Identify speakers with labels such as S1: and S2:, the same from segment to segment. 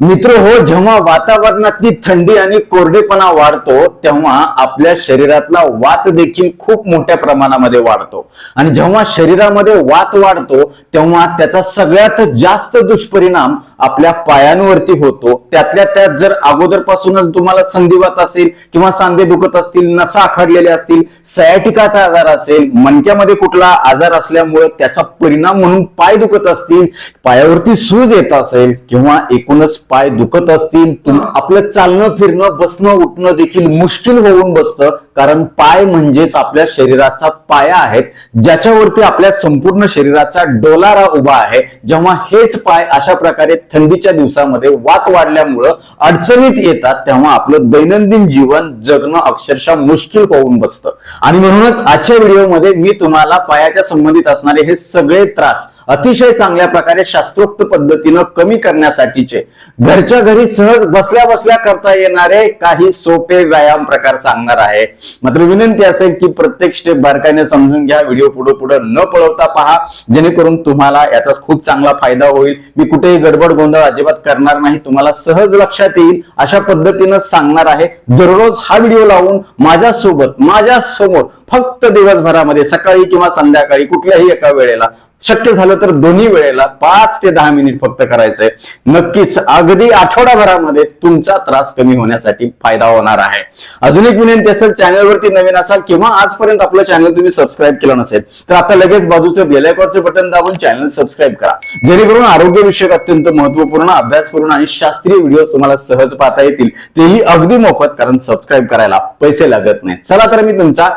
S1: मित्र हो जेव्हा वातावरणातली थंडी आणि कोरडेपणा वाढतो तेव्हा आपल्या शरीरातला वात देखील खूप मोठ्या प्रमाणामध्ये वाढतो. आणि जेव्हा शरीरामध्ये वात वाढतो तेव्हा त्याचा सगळ्यात जास्त दुष्परिणाम आपल्या पायांवरती होतो. त्यातल्या त्यात जर अगोदरपासूनच तुम्हाला संधिवात असेल किंवा सांधे दुखत असतील नसा आखडलेले असतील सयाटिकाचा आजार असेल मणक्यामध्ये कुठला आजार असल्यामुळे त्याचा परिणाम म्हणून पाय दुखत असतील पायावरती सूज येत असेल किंवा एकूणच पाय दुखत असतील आपलं चालणं फिरणं बसणं उठणं देखील मुश्किल होऊन बसतं. कारण पाय म्हणजेच आपल्या शरीराचा पाया आहेत ज्याच्यावरती आपल्या संपूर्ण शरीराचा डोलारा उभा आहे. जेव्हा हेच पाय अशा प्रकारे थंडीच्या दिवसामध्ये वात वाढल्यामुळं अडचणीत येतात तेव्हा आपलं दैनंदिन जीवन जगणं अक्षरशः मुश्किल होऊन बसतं. आणि म्हणूनच आजच्या व्हिडिओमध्ये मी तुम्हाला पायाच्या संबंधित असणारे हे सगळे त्रास अतिशय चांगल्या प्रकारे शास्त्रोक्त पद्धतीनं कमी करण्यासाठीचे. घरच्या घरी सहज बसल्या बसल्या करता येणारे काही सोपे व्यायाम प्रकार सांगणार आहे. मात्र विनंती असेल की प्रत्येक स्टेप बारकाईने समजून घ्या. व्हिडिओ पुढे पुढे न पळवता पहा. जेणेकरून तुम्हाला याचा खूप चांगला फायदा होईल. मी कुठेही गडबड गोंधळ अजिबात करणार नाही. तुम्हाला सहज लक्षात येईल. अशा पद्धतीनं सांगणार आहे. दररोज हा व्हिडिओ लावून माझ्यासोबत माझ्यासमोर फक्त दिवसभरामध्ये सकाळी किंवा संध्याकाळी कुठल्याही एका वेळेला. शक्य झालं तर दोन्ही वेळेला पाच ते दहा मिनिट फक्त करायचंय. नक्कीच अगदी आठवडाभरामध्ये तुमचा त्रास कमी होण्यासाठी फायदा होणार आहे. अजून एक विनंती असेल चॅनलवरती नवीन असाल किंवा आजपर्यंत आपलं चॅनल तुम्ही सबस्क्राईब केलं नसेल तर आता लगेच बाजूचं बेलायकॉनचं बटन दाबून चॅनल सबस्क्राईब करा. जेणेकरून आरोग्यविषयक अत्यंत महत्त्वपूर्ण अभ्यासपूर्ण आणि शास्त्रीय व्हिडिओ तुम्हाला सहज पाहता येतील. तेही अगदी मोफत कारण सबस्क्राईब करायला पैसे लागत नाहीत. चला तर मी तुमचा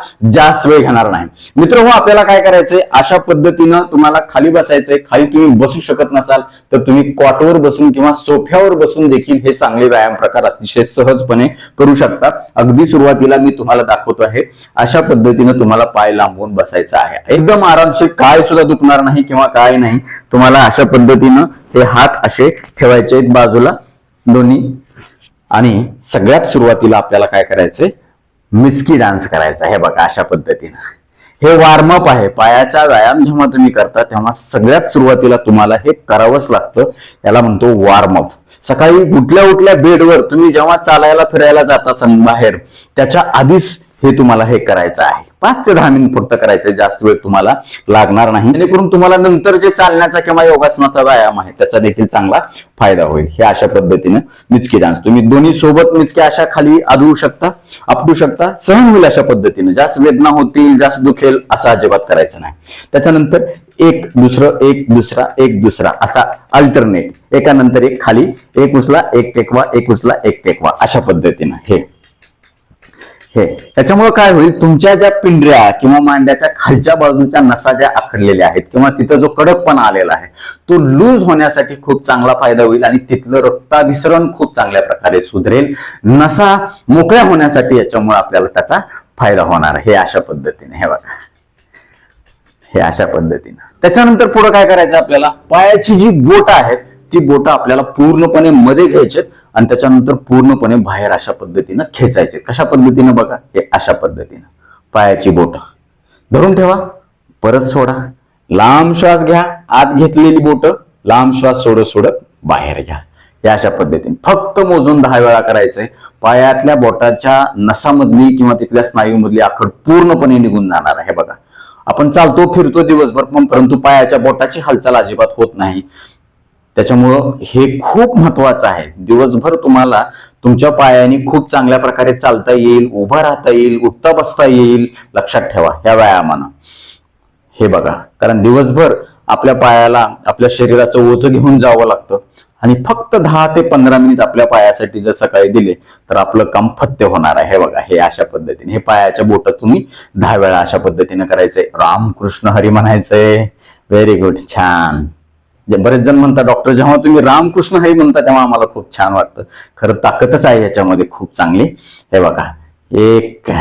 S1: जास्त वेळ घेणार नाही. मित्र हो आपल्याला काय करायचंय? अशा पद्धतीनं तुम्हाला खाली बसायचंय. खाली तुम्ही बसू शकत नसाल तर तुम्ही कॉटवर बसून किंवा सोफ्यावर बसून देखील हे चांगले व्यायाम प्रकार अतिशय सहजपणे करू शकता. अगदी सुरुवातीला मी तुम्हाला दाखवतो आहे. अशा पद्धतीनं तुम्हाला पाय लांबवून बसायचं आहे. एकदम आरामशीर काय सुद्धा दुखणार नाही किंवा काय नाही. तुम्हाला अशा पद्धतीनं हे हात असे ठेवायचे आहेत बाजूला दोन्ही. आणि सगळ्यात सुरुवातीला आपल्याला काय करायचंय? मिचकी डान्स करायचा हे बघा अशा पद्धतीनं. हे वॉर्मअप आहे. पायाचा व्यायाम जेव्हा तुम्ही करता तेव्हा सगळ्यात सुरुवातीला तुम्हाला हे करावंच लागतं. याला म्हणतो वॉर्मअप सकाळी उठल्या उठल्या बेडवर तुम्ही जेव्हा चालायला फिरायला जाता बाहेर त्याच्या आधीच हे तुम्हाला हे करायचं आहे. पाच ते दहा मिनिट फक्त करायचं जास्त वेळ तुम्हाला लागणार नाही. जेणेकरून तुम्हाला नंतर जे चालण्याचा किंवा योगासनाचा व्यायाम आहे त्याचा देखील चांगला फायदा होईल. हे अशा पद्धतीनं मिचकी डान्स तुम्ही दोन्ही सोबत मिचके अशा खाली आदळू शकता आपटू शकता सहन होईल अशा पद्धतीनं. जास्त वेदना होतील जास्त दुखेल असं अजिबात करायचं नाही. त्याच्यानंतर एक दुसरं एक दुसरा एक दुसरा असा अल्टरनेट एकानंतर एक खाली एक उचला एक टेकवा एक उचला एक टेकवा. अशा पद्धतीनं हे. हे. त्याच्यामुळे काय होईल? तुमच्या ज्या पिंढऱ्या किंवा मांड्याच्या खालच्या बाजूच्या नसा ज्या आखडलेल्या आहेत किंवा तिथं जो कडकपणा आलेला आहे तो लूज होण्यासाठी खूप चांगला फायदा होईल आणि तिथलं रक्ताभिसरण खूप चांगल्या प्रकारे सुधरेल. नसा मोकळ्या होण्यासाठी याच्यामुळे आपल्याला त्याचा फायदा होणार हे अशा पद्धतीने. हे बघा. हे अशा पद्धतीनं. त्याच्यानंतर पुढे काय करायचं आपल्याला? पायाची जी बोट आहेत ती बोट आपल्याला पूर्णपणे मध्ये घ्यायची आणि त्याच्यानंतर पूर्णपणे बाहेर अशा पद्धतीनं खेचायचे. कशा पद्धतीनं बघा? हे अशा पद्धतीनं. पायाची बोट. धरून ठेवा. परत सोडा. लांब श्वास घ्या. आत घेतलेली बोट. लांब श्वास सोडत सोडत बाहेर घ्या. हे अशा पद्धतीने. फक्त मोजून दहा वेळा करायचंय. पायातल्या बोटाच्या नसामधली किंवा तिथल्या स्नायूमधली आखड पूर्णपणे निघून जाणार आहे. बघा. आपण चालतो फिरतो दिवसभर पण परंतु पायाच्या बोटाची हालचाल अजिबात होत नाही. त्याच्यामुळं हे खूप महत्वाचं आहे. दिवसभर तुम्हाला तुमच्या पायाने खूप चांगल्या प्रकारे चालता येईल उभं राहता येईल उठता बसता येईल लक्षात ठेवा या व्यायामानं. हे बघा कारण दिवसभर आपल्या पायाला आपल्या शरीराचं ओझं घेऊन जावं लागतं. आणि फक्त दहा ते पंधरा मिनिट आपल्या पायासाठी जर सकाळी दिले तर आपलं काम फत्य होणार आहे. हे बघा हे अशा पद्धतीने. हे पायाच्या बोट तुम्ही दहा वेळा अशा पद्धतीने करायचंय. रामकृष्ण हरी म्हणायचंय. व्हेरी गुड छान. बरेच जण म्हणतात डॉक्टर जेव्हा तुम्ही रामकृष्ण हरी म्हणता तेव्हा आम्हाला खूप छान वाटतं. खरं ताकदच आहे याच्यामध्ये खूप चांगली. हे बघा एक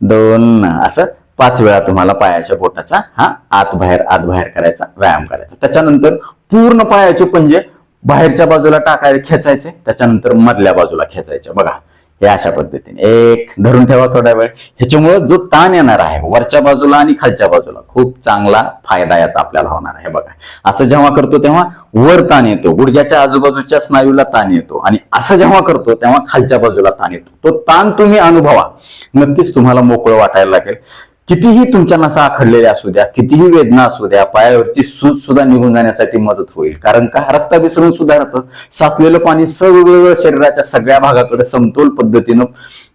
S1: दोन असं पाच वेळा तुम्हाला पायाच्या बोटाचा हा आत बाहेर आत बाहेर करायचा व्यायाम करायचा. त्याच्यानंतर पूर्ण पायाचे पंजे बाहेरच्या बाजूला टाकायला खेचायचे. त्याच्यानंतर मधल्या बाजूला खेचायचे. बघा हे अशा पद्धतीने. एक धरून ठेवा थोडा वेळ. ह्याच्यामुळं जो ताण येणार आहे वरच्या बाजूला आणि खालच्या बाजूला खूप चांगला फायदा याचा आपल्याला होणार आहे. बघा. असं जेव्हा करतो तेव्हा वर ताण येतो. गुडघ्याच्या आजूबाजूच्या स्नायूला ताण येतो. आणि असं जेव्हा करतो तेव्हा खालच्या बाजूला ताण येतो. तो ताण तुम्ही अनुभवा. नक्कीच तुम्हाला मोकळं वाटायला लागेल. कितीही तुमच्या नसा आखडलेल्या असू द्या कितीही वेदना असू द्या पायावरची सूज सुद्धा निघून जाण्यासाठी मदत होईल. कारण का? रक्ताभिसरण सुधारतं साचलेलं पाणी सगळं शरीराच्या सगळ्या भागाकडे समतोल पद्धतीनं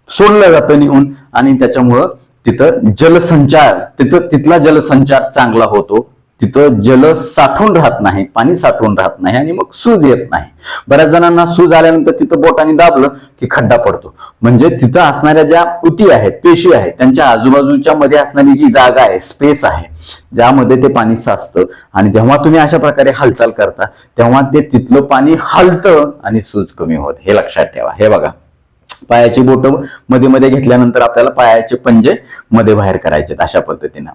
S1: सोडलं जातं निघून आणि त्याच्यामुळं तिथं जलसंचार तिथं तिथला जलसंचार चांगला होतो. तिथं जल साठून राहत नाही पाणी साठवून राहत नाही आणि मग सूज येत नाही. बऱ्याच जणांना सूज आल्यानंतर तिथं बोटाने दाबलं की खड्डा पडतो. म्हणजे तिथं असणाऱ्या ज्या उटी आहेत पेशी आहेत त्यांच्या आजूबाजूच्या मध्ये असणारी जी जागा आहे स्पेस आहे ज्यामध्ये ते पाणी साचतं आणि जेव्हा तुम्ही अशा प्रकारे हालचाल करता तेव्हा ते तिथलं पाणी हलतं आणि सूज कमी होत. हे लक्षात ठेवा. हे बघा. पायाची बोटमध्ये मध्ये घेतल्यानंतर आपल्याला पायाचे पंजे मध्ये बाहेर करायचे अशा पद्धतीनं.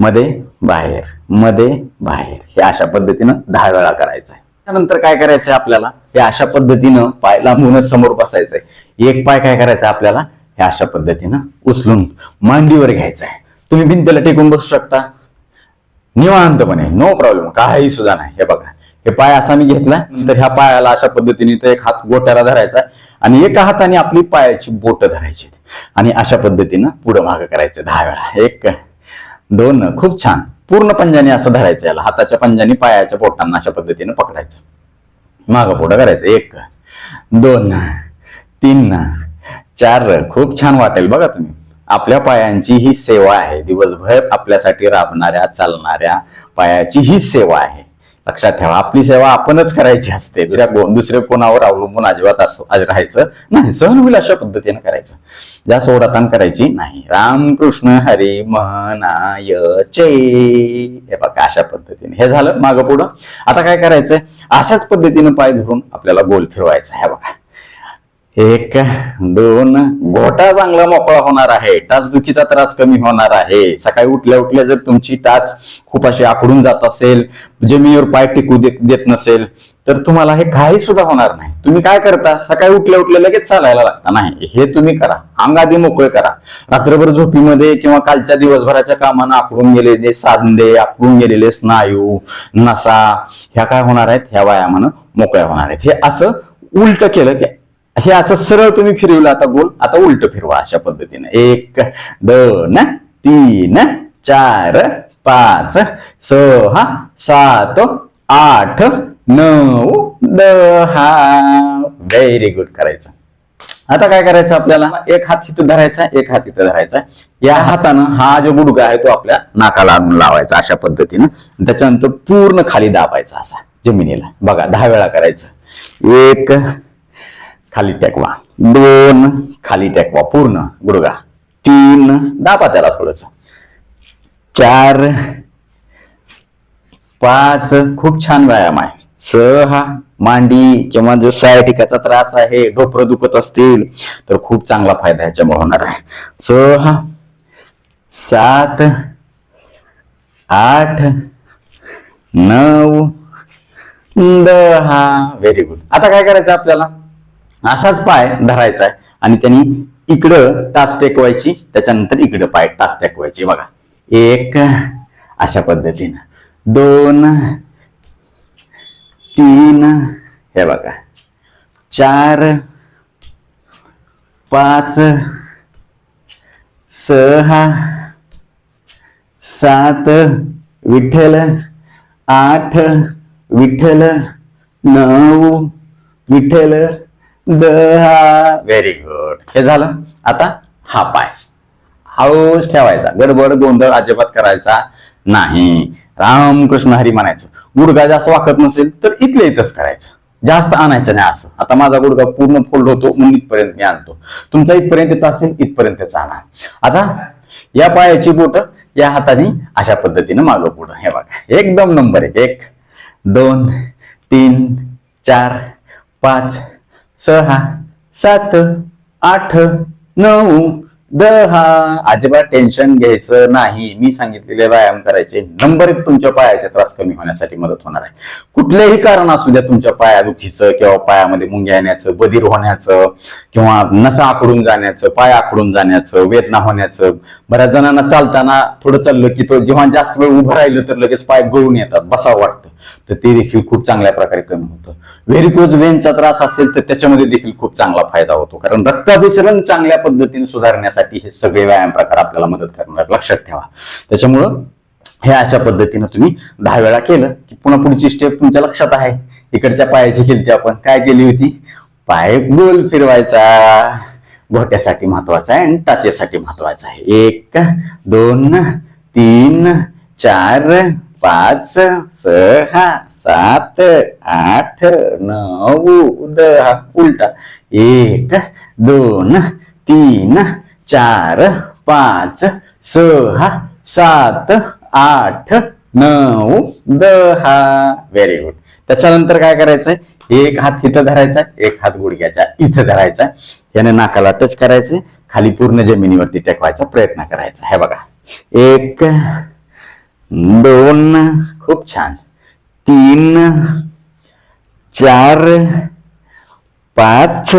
S1: मध्ये बाहेर मध्ये बाहेर. हे अशा पद्धतीनं दहा वेळा करायचं आहे त्यानंतर काय करायचंय आपल्याला? हे अशा पद्धतीनं पाय लांबूनच समोर बसायचंय. एक पाय काय करायचं आपल्याला? हे अशा पद्धतीनं उचलून मांडीवर घ्यायचं आहे तुम्ही भिंतीला टेकून बसू शकता. निवांतपणे नो प्रॉब्लेम काही सुद्धा नाही. हे बघा. हे पाय असा मी घेतला नंतर ह्या पायाला अशा पद्धतीने तर एक हात गोट्याला धरायचा आणि एका हाताने आपली पायाची बोट धरायची. आणि अशा पद्धतीनं पुढं मागं करायचं दहा वेळा. एक दोन खूप छान. पूर्ण पंजाने असं धरायचं याला. हाताच्या पंजाने पायाच्या पोटांना अशा पद्धतीनं पकडायचं. मागं पुढं करायचं. एक दोन तीन चार. खूप छान वाटेल बघा तुम्ही. आपल्या पायांची ही सेवा आहे. दिवसभर आपल्यासाठी राबणाऱ्या चालणाऱ्या पायाची ही सेवा आहे. लक्षात ठेवा आपली सेवा आपणच करायची असते. दुसऱ्या दुसऱ्या कोणावर अवलंबून अजिबात असं राहायचं नाही. सहन होईल अशा पद्धतीने करायचं. जास्त ओढाताण करायची नाही. रामकृष्ण हरी म्हणायचे हे बघा अशा पद्धतीने. हे झालं मागं पुढं. आता काय करायचंय? अशाच पद्धतीने पाय धरून आपल्याला गोल फिरवायचा आहे. बघा. एक दोन घोटा चांगला मोकळा होणार आहे. टाच दुखीचा त्रास कमी होणार आहे. सकाळी उठल्या उठल्या जर तुमची टाच खूप अशी आखडून जात असेल जमिनीवर पाय टिकू देत नसेल तर तुम्हाला हे काही सुद्धा होणार नाही. तुम्ही काय करता? सकाळी उठल्या उठल्या लगेच चालायला लागता. नाही हे तुम्ही करा. अंग आधी मोकळे करा. रात्रभर झोपीमध्ये किंवा कालच्या दिवसभराच्या कामानं आखडून गेलेले सांधे आखडून गेलेले स्नायू नसा ह्या काय होणार आहेत? ह्या व्यायामानं मोकळ्या होणार आहेत. हे असं उलट केलं की हे असं सरळ तुम्ही फिरवलं आता गोल. आता उलट फिरवा अशा पद्धतीने. एक दोन तीन चार पाच सहा सात आठ नऊ दहा. व्हेरी गुड करायचं. आता काय करायचं आपल्याला? एक हात इथं धरायचा एक हात इथं धरायचा. या हातानं हा जो गुडगा आहे तो आपल्या नाकाला लावायचा अशा पद्धतीनं. त्याच्यानंतर पूर्ण खाली दाबायचा असा जमिनीला. बघा दहा वेळा करायचं. एक खाली टेकवा. दोन खाली टेकवा पूर्ण. गुडगा तीन. दाबा त्याला थोडस. चार. पाच. खूप छान व्यायाम आहे. सहा. मांडी किंवा जो सायटिकाचा त्रास आहे ढोपर दुखत असतील तर खूप चांगला फायदा ह्याच्यामुळे होणार आहे. सहा. सात. आठ. नऊ. दहा. व्हेरी गुड आता काय करायचं आपल्याला? असाच पाय धरायचा आहे. आणि त्यांनी इकडं टाच टेकवायची त्याच्यानंतर इकडं पाय टाच टेकवायची. बघा एक अशा पद्धतीनं. दोन तीन हे बघा. चार पाच सहा सात विठ्ठल आठ विठ्ठल नऊ विठ्ठल दहा व्हेरी गुड हे झालं. आता हा पाय. हळूच ठेवायचा. गडबड गोंधळ अजिबात करायचा नाही. रामकृष्ण हरी म्हणायचं गुडघा जास्त वाकत नसेल तर इथल्या इथंच करायचं. जास्त आणायचं नाही असं. आता माझा गुडघा पूर्ण फोल्ड होतो म्हणून इथपर्यंत मी आणतो. तुमचा इथपर्यंत येत असेल इथपर्यंतच आणा. आता या पायाची बोट या हाताने अशा पद्धतीनं मागं पुढं. हे बघा. एकदम नंबर एक. एक दोन तीन चार पाच सहा सात आठ नऊ दहा अजिबात टेन्शन घ्यायचं नाही. मी सांगितलेले व्यायाम करायचे. नंबर एक तुमच्या पायाचे त्रास कमी होण्यासाठी मदत होणार आहे. कुठलेही कारण असू द्या तुमच्या पायादुखीचं किंवा पायामध्ये मुंग्या येण्याचं बधीर होण्याचं किंवा नसा आकडून जाण्याचं पाय आकडून जाण्याचं वेदना होण्याचं. बऱ्याच जणांना चालताना थोडं चाललं की तो जेव्हा जास्त वेळ उभं राहिलं तर लगेच पाय गळून येतात बसावं वाटतं. तर ते देखील खूप चांगल्या प्रकारे कमी होतं. व्हेरिकोज वेनचा त्रास असेल तर त्याच्यामध्ये देखील खूप चांगला फायदा होतो. कारण रक्ताभिसरण चांगल्या पद्धतीने सुधारण्यासाठी हे सगळे व्यायाम प्रकार आपल्याला मदत करणार. लक्षात ठेवा. त्याच्यामुळं हे अशा पद्धतीनं तुम्ही दहा वेळा केलं की पुन्हा पुढची स्टेप तुमच्या लक्षात आहे. इकडच्या पायाची केली आपण काय केली होती? पाय गोल फिरवायचा. घोट्यासाठी महत्त्वाचा आहे आणि टाचेसाठी महत्त्वाचा आहे. एक दोन तीन चार पाच सहा सात आठ नऊ दहा. उलटा. एक दोन तीन चार पाच सहा सात आठ नऊ दहा. व्हेरी गुड त्याच्यानंतर काय करायचंय? एक हात इथं धरायचा एक हात गुडघ्याचा इथं धरायचा. याने नाकाला टच करायचे खाली पूर्ण जमिनीवरती टेकवायचा प्रयत्न करायचा. हे बघा. एक दोन खूप छान. तीन चार पाच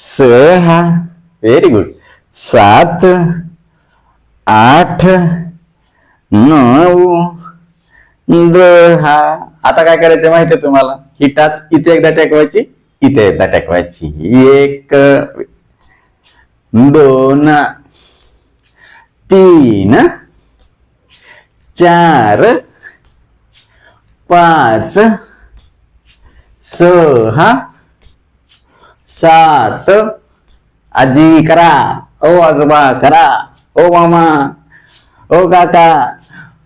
S1: सहा. व्हेरी गुड सात आठ नऊ दहा. आता काय करायचं माहितीये तुम्हाला? ही टाच इथे एकदा टाकवायची इथे एकदा टाकवायची. एक दोन तीन चार पाच सहा सात. आजी करा. ओ आजोबा करा. ओ मामा ओ काका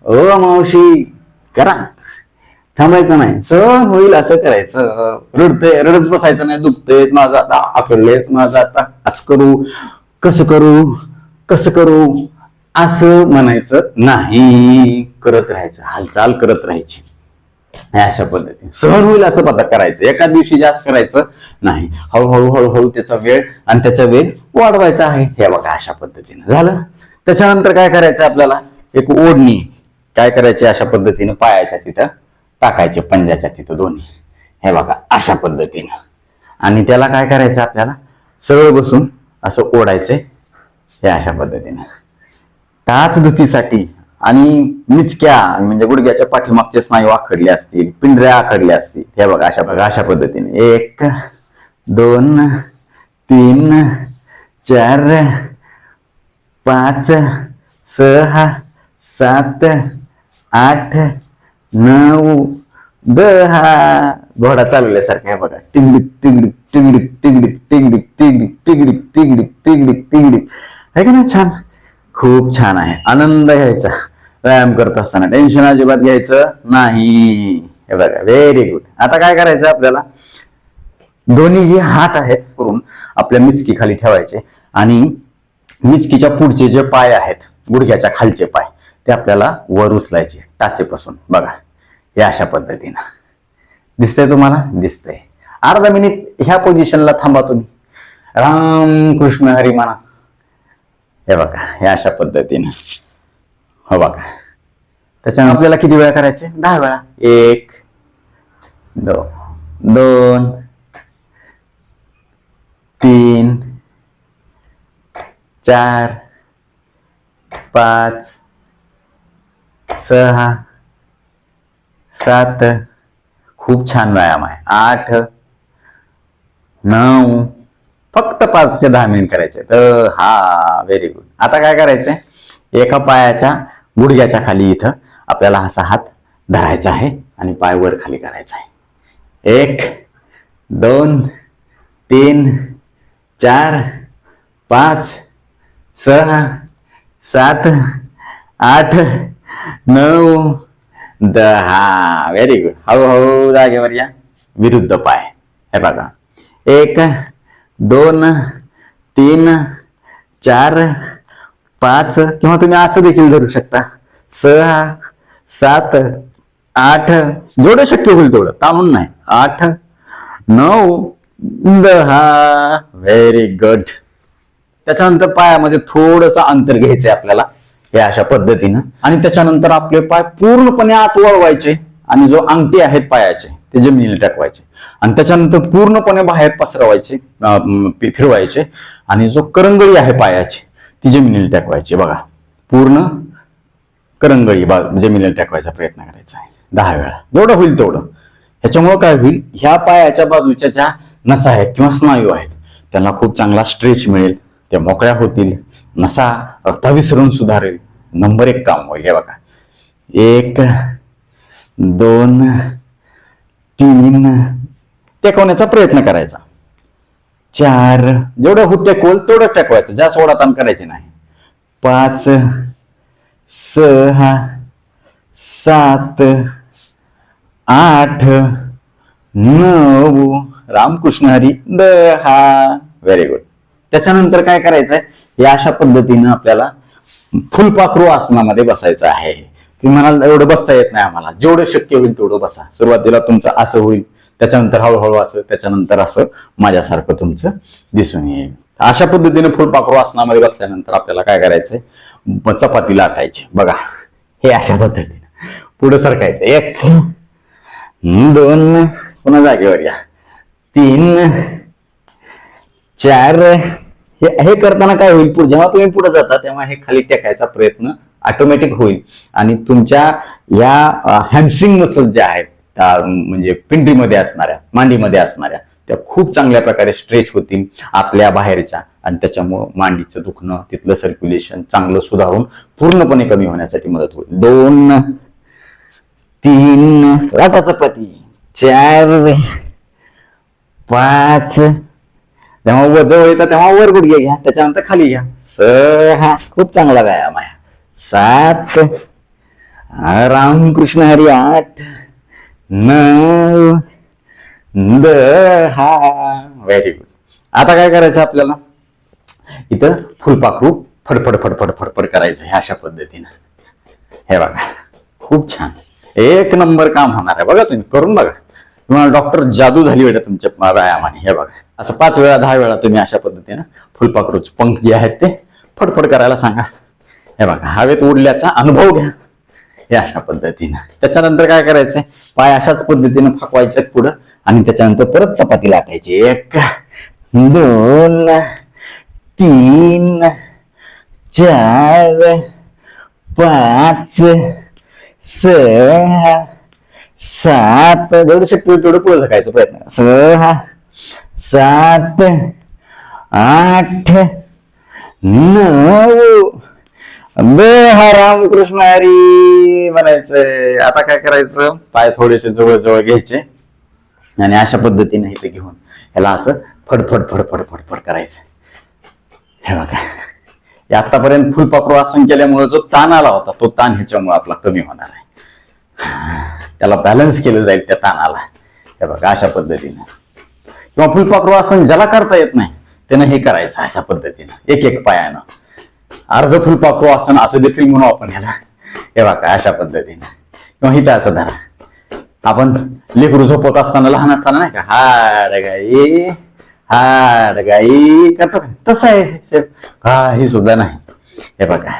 S1: ओ मावशी करा. थांबायचं नाही. सहन होईल असं करायचं. रडतंय रडत बसायचं नाही. दुखतंय माझं आता. आकडलेच माझं आता. असं करू कसं करू कसं करू? असं म्हणायचं नाही. करत राहायचं. हालचाल करत राहायची. अशा पद्धतीने. सहन होईल असं पता करायचं. एका दिवशी जास्त करायचं नाही. हळूहळू हळूहळू त्याचा वेळ आणि त्याचा वेग वाढवायचा आहे. हे बघा अशा पद्धतीने. झालं? त्याच्यानंतर काय करायचं आपल्याला? एक ओढणी. काय करायची? अशा पद्धतीने पायाच्या तिथं टाकायचे पंजाच्या तिथं दोन्ही. हे बघा अशा पद्धतीनं. आणि त्याला काय करायचं आपल्याला? सरळ बसून असं ओढायचंय. हे अशा पद्धतीनं. टाच दुखीसाठी आणि मिचक्या म्हणजे गुडघ्याच्या पाठीमागचे स्नायू आखडले असतील पिंढऱ्या आखडल्या असतील. हे बघा अशा बघा अशा पद्धतीने. एक दोन तीन चार पाच सहा सात आठ नऊ दहा. घोडा चालवल्यासारखा आहे बघा. टिंगडिक टिंगडिक टिंगडिक टिंगडिक टिंगडिक टिंगडिक टिंगडिक टिंगडिक टिंगडिक टिंगडिक. आहे का नाही छान? खूप छान आहे. आनंद घ्यायचा. व्यायाम करत असताना. टेन्शन अजिबात घ्यायचं नाही. हे बघा व्हेरी गुड आता काय करायचं आपल्याला? दोन्ही जे हात आहेत करून आपल्या मिचकी खाली ठेवायचे आणि मिचकीच्या पुढचे जे पाय आहेत गुडघ्याच्या खालचे पाय ते आपल्याला वर उचलायचे टाचेपासून. बघा हे अशा पद्धतीनं. दिसतंय तुम्हाला? दिसतंय. अर्धा मिनिट ह्या पोझिशनला थांबा तुम्ही. राम कृष्ण हरी म्हणा. हे बघा हे अशा पद्धतीनं. हो बघा. त्याच्यामुळे आपल्याला किती वेळा करायचे? दहा वेळा. एक दो दोन तीन चार पाच सहा सात. खूप छान व्यायाम आहे. आठ नऊ फक्त पाच ते दहा मिनिट करायचे. तर हा व्हेरी गुड आता काय करायचंय एका पायाच्या गुडघ्याच्या खाली इथं आपल्याला असा हात धरायचा आहे आणि पाय वर खाली करायचा आहे. एक दोन तीन चार पाच सहा सात आठ नऊ दहा. व्हेरी गुड हळूहळू जागेवर या. विरुद्ध पाय. हे बघा. एक दोन तीन चार पाच किंवा तुम्ही असं देखील धरू शकता. सहा सात आठ जेवढं शक्य होईल तेवढं. ताणून नाही? आठ नऊ दहा. व्हेरी गुड त्याच्यानंतर पायामध्ये थोडस अंतर घ्यायचंय आपल्याला हे अशा पद्धतीनं. आणि त्याच्यानंतर आपले पाय पूर्णपणे आत वळवायचे आणि जो अंगठी आहेत पायाचे ते जमिनीला टाकवायचे. आणि त्याच्यानंतर पूर्णपणे बाहेर पसरवायचे फिरवायचे. आणि जो करंगळी आहे पायाची ती जमिनीला टाकवायची. बघा पूर्ण करंगळी बा जमिनीला टाकवायचा प्रयत्न करायचा आहे. दहा वेळा. जेवढं होईल तेवढं. ह्याच्यामुळं काय होईल? ह्या पायाच्या बाजूच्या ज्या नसा आहेत किंवा स्नायू आहेत त्यांना खूप चांगला स्ट्रेच मिळेल. त्या मोकळ्या होतील. नसा रक्ताविसरून सुधारेल. नंबर एक काम होईल. हे बघा. एक दोन तीन टेकवण्याचा प्रयत्न करायचा. चार. जेवढं होत कोल तेवढं टेकवायचं जास्त ओढा ताण करायचे नाही. पाच सहा सात आठ नऊ. रामकृष्ण हरी दहा व्हेरी गुड त्याच्यानंतर काय करायचंय? या अशा पद्धतीनं आपल्याला फुलपाखरू आसनामध्ये बसायचं आहे. तुम्ही म्हणाल एवढं बसता येत नाही आम्हाला. जेवढं शक्य होईल तेवढं बसा. सुरुवातीला तुमचं असं होईल. त्याच्यानंतर हळूहळू असं त्याच्यानंतर असं माझ्यासारखं तुमचं दिसून येईल. अशा पद्धतीने फुलपाखरू आसनामध्ये बसल्यानंतर आपल्याला काय करायचंय? चपाती लाटायची. बघा हे अशा पद्धतीने. पुढे सरकायचं. एक दोन पुन्हा जागेवर या. तीन चार हे हे करताना काय होईल? पुढे जेव्हा तुम्ही पुढे जाता तेव्हा हे खाली टेकायचा प्रयत्न ऑटोमॅटिक होईल. आणि तुमच्या या हॅमस्ट्रिंग मसल्स ज्या आहेत म्हणजे पिंडीमध्ये असणाऱ्या मांडीमध्ये असणाऱ्या त्या खूप चांगल्या प्रकारे स्ट्रेच होतील आतल्या बाहेरच्या आणि त्याच्यामुळं मांडीचं दुखणं तिथलं सर्क्युलेशन चांगलं सुधारून पूर्णपणे कमी होण्यासाठी मदत होईल. दोन तीन लाटा चपाती चार पाच तेव्हा वर जवळ येतात तेव्हा वर गुडघे घ्या त्याच्यानंतर खाली घ्या. सहा खूप चांगला व्यायाम आहे. सात रामकृष्ण हरी आठ नऊ हा व्हेरी गुड आता काय करायचं आपल्याला? इथं फुलपाखरू फडफड फडफड फडफड करायचं हे अशा पद्धतीनं. हे बघा खूप छान. एक नंबर काम होणार आहे. बघा तुम्ही करून बघा. तुम्हाला डॉक्टर जादू झाली वेळ तुमच्या व्यायामाने. हे बघा असं पाच वेळा दहा वेळा तुम्ही अशा पद्धतीनं फुलपाखरूच पंख जे आहेत ते फडफड करायला सांगा. हे बघा हवेत उडल्याचा अनुभव घ्या. हे अशा पद्धतीनं. त्याच्यानंतर काय करायचंय? पाय अशाच पद्धतीनं फाकवायचे पुढं आणि त्याच्यानंतर परत चपाती लाटायची. एक दोन तीन चार पाच सहा सात. जेवढं शक्य तेवढं पुढे झकायचा प्रयत्न सहा सात आठ नऊ हा रामकृष्ण हरी म्हणायचंय. आता काय करायचं? पाय थोडेसे जवळ जवळ घ्यायचे. आणि अशा पद्धतीने इथे घेऊन ह्याला असं फडफड फडफड फडफड करायचं हे बघा. आतापर्यंत फुलपाखरू आसन केल्यामुळे जो ताण आला होता तो ताण ह्याच्यामुळे आपला कमी होणार आहे. त्याला बॅलन्स केलं जाईल त्या ताणाला. हे बघा अशा पद्धतीनं. किंवा फुलपाखरू आसन ज्याला करता येत नाही त्यानं हे करायचं अशा पद्धतीनं. एक एक पायानं. अर्ध फुलपाखरू आसन असं देखील म्हणू आपण ह्याला हे बघा अशा पद्धतीने. किंवा हिथं असं धरा. आपण लेकरू झोपत असताना लहान असताना नाही का? हाड गाई हाड गाई करतो का? तसं आहे हा ही सुद्धा नाही. हे बघा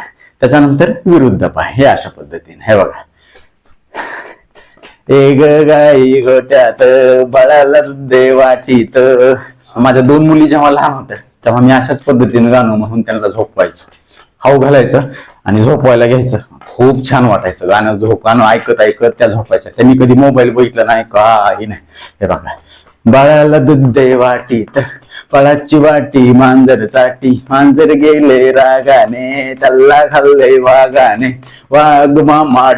S1: त्याच्यानंतर विरुद्ध पाय हे अशा पद्धतीने. हे बघा. एक गाई गोट्यात बाळाला देवाटीत माझ्या दोन मुली जेव्हा लहान होत्या तेव्हा मी अशाच पद्धतीने गाणं म्हणून त्यांना झोपवायचो. हाव घालायचं आणि झोपवायला घ्यायचं. खूप छान वाटायचं. गाणं झोपानं ऐकत ऐकत त्या झोपायच्या. त्यांनी कधी मोबाईल बघितला नाही काही नाही. हे बघा. बाळाला दूध दे वाटीत फळाची वाटी मांजर चाटी मांजर गेले रागाने त्याला खाल्ले वागाने वाघ मामा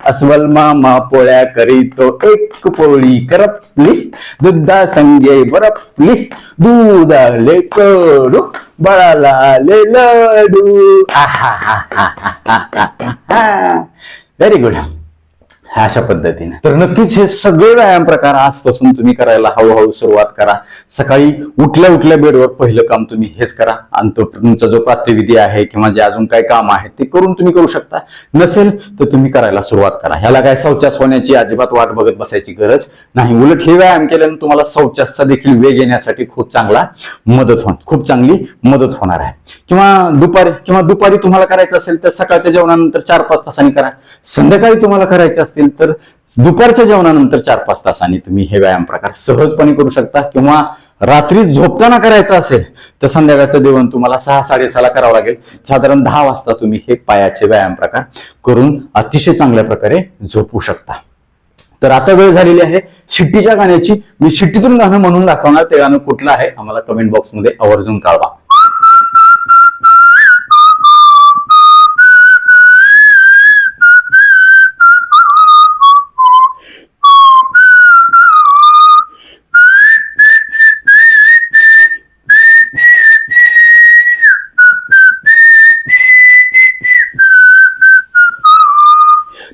S1: डुल्लतो अस्वल मामा पोळ्या करीतो एक पोळी करपली दुधा संगे बरपली दूध आले कडू बाळाला आले लाडू व्हेरी गुड ह्या अशा पद्धतीने. तर नक्कीच हे सगळे व्यायाम प्रकार आजपासून तुम्ही करायला हळूहळू सुरुवात करा. सकाळी उठल्या उठल्या बेडवर पहिलं काम तुम्ही हेच करा. आणि तो तुमचा जो प्रात्यविधी आहे किंवा जे अजून काही काम आहे ते करून तुम्ही करू शकता. नसेल तर तुम्ही करायला सुरुवात करा. ह्याला काय शौचास होण्याची अजिबात वाट बघत बसायची गरज नाही. उलट हे व्यायाम केल्याने तुम्हाला शौचासचा देखील वेग येण्यासाठी खूप चांगला मदत होणार खूप चांगली मदत होणार आहे. किंवा दुपारी किंवा दुपारी तुम्हाला करायचं असेल तर सकाळच्या जेवणानंतर चार पाच तासांनी करा. संध्याकाळी तुम्हाला करायचे असतील तर दुपारच्या जेवणानंतर चार पाच तासांनी तुम्ही हे व्यायाम प्रकार सहजपणे करू शकता. किंवा रात्री झोपताना करायचं असेल तर संध्याकाळचं जेवण तुम्हाला सहा साडेसहाला करावं लागेल. साधारण दहा वाजता तुम्ही हे पायाचे व्यायाम प्रकार करून अतिशय चांगल्या प्रकारे झोपू शकता. तर आता वेळ झालेली आहे शिट्टीच्या गाण्याची. मी शिट्टीतून गाणं म्हणून दाखवणार ते गाणं कुठलं आहे आम्हाला कमेंट बॉक्समध्ये आवर्जून कळवा.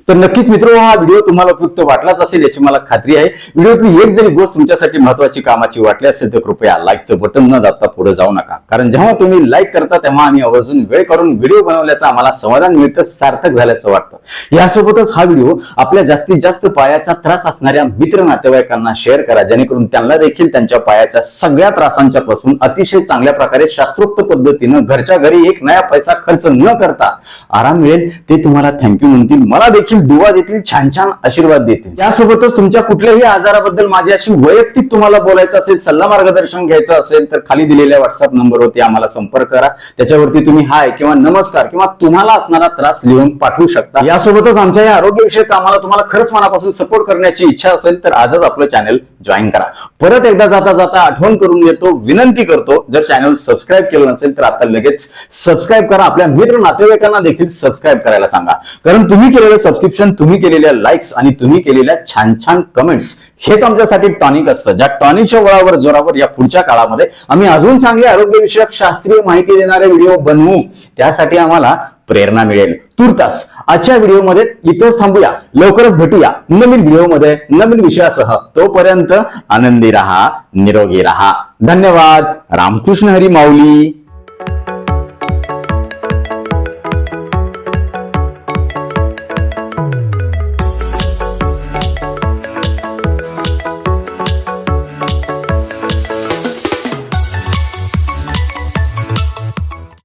S1: तर नक्कीच मित्र हा व्हिडिओ तुम्हाला उपयुक्त वाटलाच असेल याची मला खात्री आहे. व्हिडिओतली एक जरी गोष्ट तुमच्यासाठी महत्वाची कामाची वाटली असेल तर कृपया लाईकचं बटन न दाबता पुढे जाऊ नका. कारण जेव्हा तुम्ही लाईक करता तेव्हा आम्ही आवर्जून वेळ काढून व्हिडिओ बनवल्याचं आम्हाला समाधान मिळतं सार्थक झाल्याचं वाटतं. यासोबतच हा व्हिडिओ आपल्या जास्तीत जास्त पायाचा त्रास असणाऱ्या मित्र नातेवाईकांना शेअर करा. जेणेकरून त्यांना देखील त्यांच्या पायाच्या सगळ्या त्रासांच्या पासून अतिशय चांगल्या प्रकारे शास्त्रोक्त पद्धतीनं घरच्या घरी एक नया पैसा खर्च न करता आराम मिळेल ते तुम्हाला थँक्यू म्हणतील. मला देखील दुवा देतील छान छान आशीर्वाद देतील. यासोबतच तुमच्या कुठल्याही आजाराबद्दल माझ्याशी वैयक्तिक तुम्हाला बोलायचं असेल सल्ला मार्गदर्शन घ्यायचं असेल तर खाली दिलेल्या व्हॉट्सअप नंबरवरती आम्हाला संपर्क करा. त्याच्यावरती तुम्ही हाय किंवा नमस्कार किंवा तुम्हाला असणारा त्रास लिहून पाठवू शकता. यासोबतच आमच्या या आरोग्यविषयक कामाला तुम्हाला खरंच मनापासून सपोर्ट करण्याची इच्छा असेल तर आजच आपलं चॅनल जॉईन करा. परत एकदा जाता जाता आठवण करून देतो विनंती करतो जर चॅनल सबस्क्राईब केलं नसेल तर आता लगेच सबस्क्राईब करा. आपल्या मित्र नातेवाईकांना देखील सबस्क्राईब करायला सांगा. कारण तुम्ही केलेलं सबस्क्रिप्शन तुम्ही केलेल्या लाईक्स आणि तुम्ही केलेल्या छान छान कमेंट्स हेच आमच्यासाठी टॉनिक असतं. ज्या टॉनिकच्या वळावर जोरावर या पुढच्या काळामध्ये आम्ही अजून चांगले आरोग्यविषयक शास्त्रीय माहिती देणारे व्हिडिओ बनवू. त्यासाठी आम्हाला प्रेरणा मिळेल. तुर्तास आजच्या व्हिडिओमध्ये इथं थांबूया. लवकरच भेटूया. नवीन व्हिडिओमध्ये नवीन विषयासह. तोपर्यंत आनंदी राहा निरोगी राहा. धन्यवाद. रामकृष्ण हरी माऊली.